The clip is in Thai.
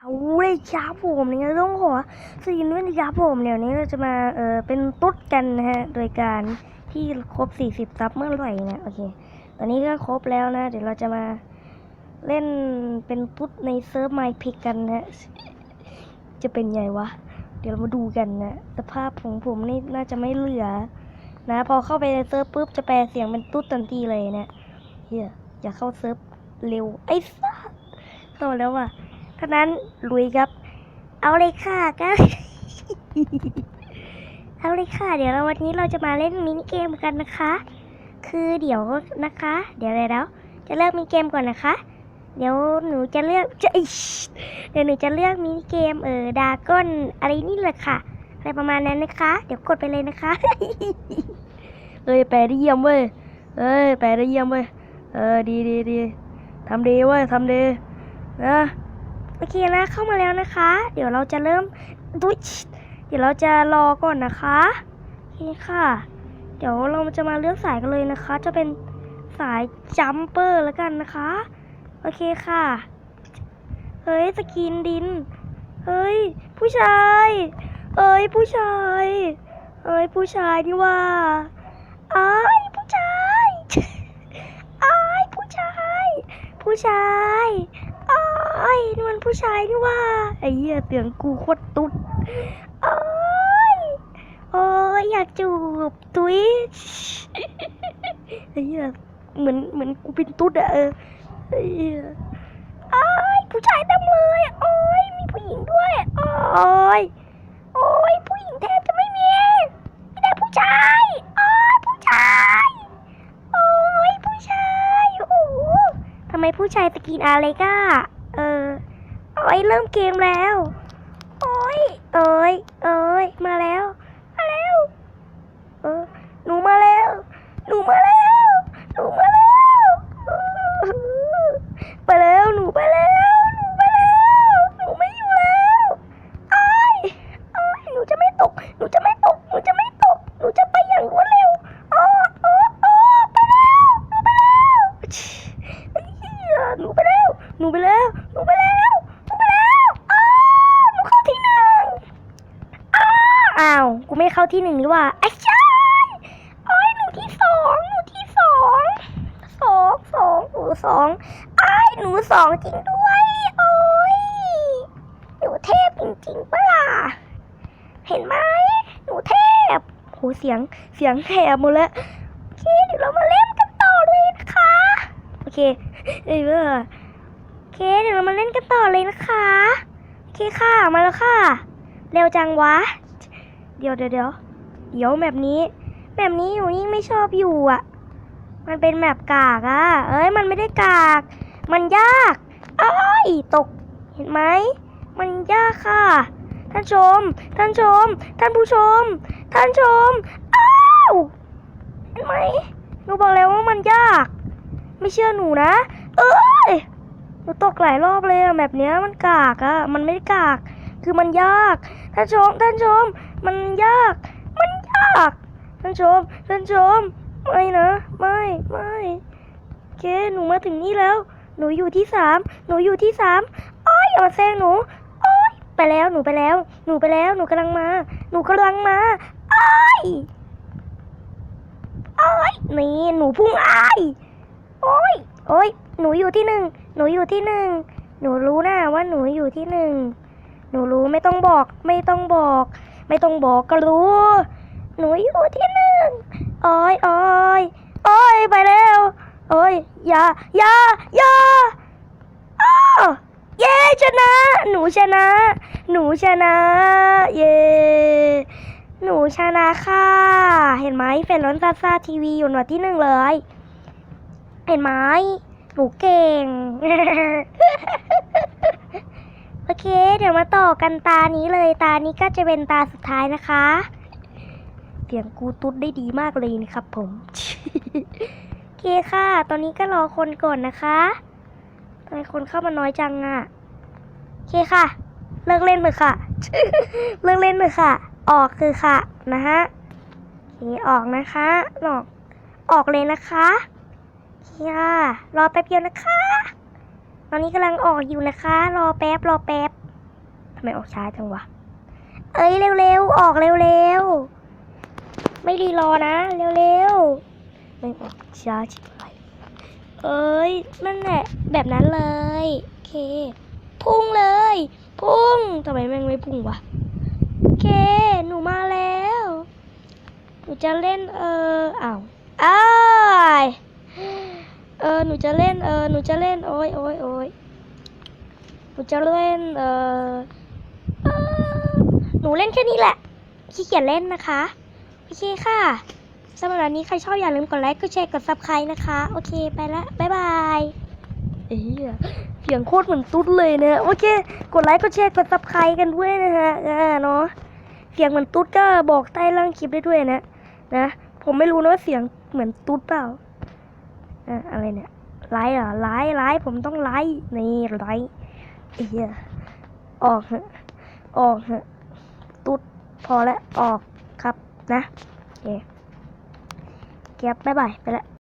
เอาเลยครับผมเนี่ยต้องขอสีนด้วยนะครับผมเดี๋ยวนี้เราจะมาเออเป็นตุ๊ดกันนะฮะโดยการที่ครบ 40ซับเมื่อไหร่นะโอเค ตอนนี้ก็ครบแล้วนะ เดี๋ยวเราจะมาเล่นเป็นตุ๊ดในเซิร์ฟไมพิกกันนะฮะจะเป็นไงวะ เดี๋ยวเรามาดูกันนะสภาพของผมนี่น่าจะไม่เหลือ นะ พอเข้าไปในเซิร์ฟปุ๊บจะแปลเสียงเป็นตุ๊ดทันทีเลยนะเฮียอยาเข้าเซิร์ฟเร็วไอ้สัสเข้ามาแล้วว่ะ ท่านั้นลุยครับ เอาเลยค่ะก็เอาเลยค่ะ เดี๋ยวเราวันนี้เราจะมาเล่นมินิเกมกันนะคะ คือเดี๋ยวนะคะ เดี๋ยวอะไรแล้ว จะเลือกมินิเกมก่อนนะคะ เดี๋ยวหนูจะเลือกจะเดี๋ยวหนูจะเลือกมินิเกมเออดาก้อนอะไรนี่แหละค่ะอะไรประมาณนั้นนะคะ เดี๋ยวกดไปเลยนะคะเอ้ยแปลได้เยี่ยมเว้ยเอ้ยแปลได้เยี่ยมเว้ยเออดีดีดีทำดีเว้ยทำดีนะ โอเคนะเข้ามาแล้วนะคะ เดี๋ยวเราจะเริ่มดุยเดี๋ยวเราจะรอก่อนนะคะโอเคค่ะ เดี๋ยวเราจะมาเลือกสายกันเลยนะคะ จะเป็นสายจัมเปอร์แล้วกันนะคะ โอเคค่ะ เฮ้ยสกินดิน เฮ้ย ผู้ชายเอ้ยผู้ชายเอ้ยผู้ชายนี่ว่าอ้ายผู้ชายอ้ายผู้ชาย ผู้ชาย อ้ยนี่มันผู้ชายนี่ว่าไอ้เหี้ยเสียงกูโคตรตุ๊ดอ้ยโอ้ยอยากจูบตุ้ยไอ้เหี้ยเหมือนเหมือนกูเป็นตุ๊ดอะเออไอ้เหี้ยอ้ยผู้ชายเต็มเลยโอ้ยมีผู้หญิงด้วยโอ้ยโอ้ยผู้หญิงแทบจะไม่มีมีแต่ผู้ชายโอ้ยผู้ชายโอ้ยผู้ชายโอ้ทำไมผู้ชายสกินอะไรก้า ออโอ้ยเริ่มเกมแล้ว โอ้ยเอ้ยเอ้ยมาแล้ว มาแล้วเออหนูมาแล้ว หนูมาแล้ว หนูมาแล้วไปแล้วหนูไปแล้วหนูไปแล้วหนูไม่อยู่แล้วอ้ายอ้ายหนูจะไม่ตก หนูจะไม่ตก หนูจะไม่ตก หนูจะไปอย่างรวดเร็วอ๋ออ๋ออ๋อไปแล้ว หนูไปแล้วไอ้เหี้ยหนูไปแล้ว หนูไปแล้ว หนูไปแล้ว หนูไปแล้วอ้าวหนูเข้าที่หนึ่งอ้าวอ้าว กู ไม่เข้าที่หนึ่งนี่หว่าไอ้ชายโอ้ยหนูที่สองหนูที่สองสองสองหนูสองไอ้หนูสองจริงด้วยโอ้ยหนูเทพจริงๆปะล่ะเห็นไหมหนูเทพโหเสียงเสียงแหบหมดแล้วโอเคเดี๋ยวเรามาเล่นกันต่อเลยนะคะโอเคเออโอเคเดี๋ยวเรามาเล่นกันต่อเลยนะคะโอเคค่ะมาแล้วค่ะ เร็วจังวะ เดี๋ยวเดี๋ยวเดี๋ยวเดี๋ยวแบบนี้แบบนี้หนูยิ่งไม่ชอบอยู่อะ มันเป็นแบบกากอะ เอ้ยมันไม่ได้กาก มันยากอ้ายตก เห็นไหม มันยากค่ะ ท่านชม ท่านชม ท่านผู้ชม ท่านชม อ้าว เห็นไหม หนูบอกแล้วว่ามันยาก ไม่เชื่อหนูนะ เอ้ย หนูตกหลายรอบเลยอะแบบเนี้ยมันกากอะมันไม่ได้กาก คือมันยาก ท่านชม ท่านชม มันยาก มันยากท่านชมท่านชม ไม่นะ ไม่ไม่โอเคหนูมาถึงนี่แล้ว หนูอยู่ที่สามหนูอยู่ที่สามอ้อยอย่ามาแซงหนูอ้อยไปแล้วหนูไปแล้ว หนูไปแล้วหนูกำลังมา หนูกำลังมาอ้อยอ้อยนี่หนูพุ่งอ้ายโอ้ยโอ้ยหนูอยู่ที่หนึ่งหนูอยู่ที่หนึ่งหนูรู้นะว่าหนูอยู่ที่หนึ่งหนูรู้ไม่ต้องบอก ไม่ต้องบอก ไม่ต้องบอกก็รู้ หนูอยู่ที่หนึ่งโอ้ยโอ้ยโอ้ยไปแล้วโอ้ยอย่าอย่าอย่าอ้าวเย้ชนะ หนูชนะ หนูชนะ เย้หนูชนะค่ะ เห็นไหมเฟนร้อนซาซาทีวีอยู่หนวยที่หนึ่งเลย เห็นไหมหนูเก่ง โอเค เดี๋ยวมาต่อกันตานี้เลยตานี้ก็จะเป็นตาสุดท้ายนะคะ เสียงกูตุ๊ดได้ดีมากเลยนะครับผมโอเคค่ะ ตอนนี้ก็รอคนก่อนนะคะทำไมคนเข้ามาน้อยจังอะโอเคค่ะ เลิกเล่นเลยค่ะ เลิกเล่นเลยค่ะ ออกคือค่ะนะฮะโอเคออกนะคะออกออกเลยนะคะโอเคค่ะรอแป๊บเดียวนะคะ ตอนนี้กำลังออกอยู่นะคะ รอแป๊บรอแป๊บทำไมออกช้าจังวะ เอ้ยเร็วๆออกเร็วๆไม่รีรอนะเร็วๆไม่ออกช้าชิบหายเอ้ยนั่นแหละแบบนั้นเลยโอเค พุ่งเลย พุ่งทำไมแม่งไม่พุ่งวะโอเค หนูมาแล้ว หนูจะเล่นเอออ้าวอ้า เออหนูจะเล่นเออหนูจะเล่นโอ้ยโอ้ยโอ้ยหนูจะเล่นเออหนูเล่นแค่นี้แหละขี้เกียจเล่นนะคะโอเคค่ะสำหรับวันนี้ใครชอบอย่าลืมกดไลค์กดแชร์กดซับสไครต์นะคะ โอเคไปละบ๊ายบายเอ้ยเสียงโคตรเหมือนตุ๊ดเลยนะโอเค กดไลค์กดแชร์กดซับสไครต์กันด้วยนะฮะเนาะเสียงเหมือนตุ๊ดก็บอกใต้ล่างคลิปได้ด้วยนะนะ ผมไม่รู้นะว่าเสียงเหมือนตุ๊ดเปล่า อะไรเนี่ยไลท์เหรอไลท์ไลท์ผมต้องไลท์นี่ไลท์ไอ้เหี้ยออกเถอะออกเถอะตุ๊ดพอแล้วออกครับนะโอเคเก็บบ๊ายบายไปละ